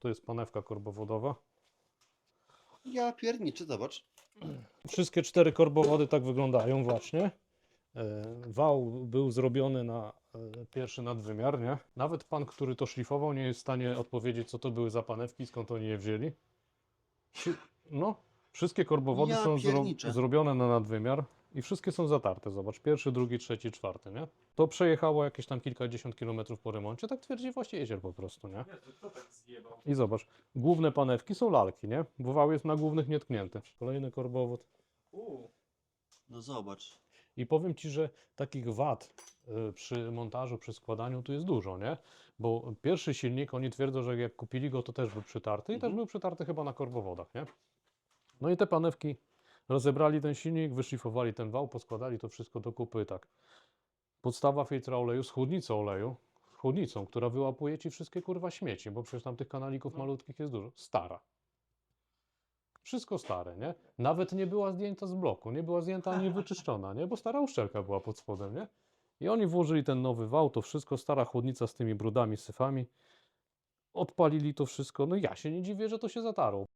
To jest panewka korbowodowa. Ja pierniczę, zobacz. Wszystkie cztery korbowody tak wyglądają właśnie. E, Wał był zrobiony na e, pierwszy nadwymiar, nie? Nawet pan, który to szlifował, nie jest w stanie odpowiedzieć, co to były za panewki, skąd oni je wzięli. No, wszystkie korbowody Ja są zro pierniczę. zrobione na nadwymiar i wszystkie są zatarte. Zobacz, pierwszy, drugi, trzeci, czwarty, nie? To przejechało jakieś tam kilkadziesiąt kilometrów po remoncie, tak twierdzi właściciel po prostu, nie? I zobacz, główne panewki są lalki, nie? Bo wał jest na głównych nietknięty. Kolejny korbowód. No zobacz. I powiem Ci, że takich wad y, przy montażu, przy składaniu tu jest dużo, nie? Bo pierwszy silnik, oni twierdzą, że jak kupili go, to też był przytarty i też Mhm. był przytarty chyba na korbowodach, nie? No i te panewki rozebrali ten silnik, wyszlifowali ten wał, poskładali to wszystko do kupy, tak. Podstawa filtra oleju z chłodnicą oleju, chłodnicą, która wyłapuje Ci wszystkie kurwa śmieci, bo przecież tam tych kanalików malutkich jest dużo. Stara. Wszystko stare, nie? Nawet nie była zdjęta z bloku, nie była zdjęta ani wyczyszczona, nie? Bo stara uszczelka była pod spodem, nie? I oni włożyli ten nowy wał, to wszystko, stara chłodnica z tymi brudami, syfami. Odpalili to wszystko. No ja się nie dziwię, że to się zatarło.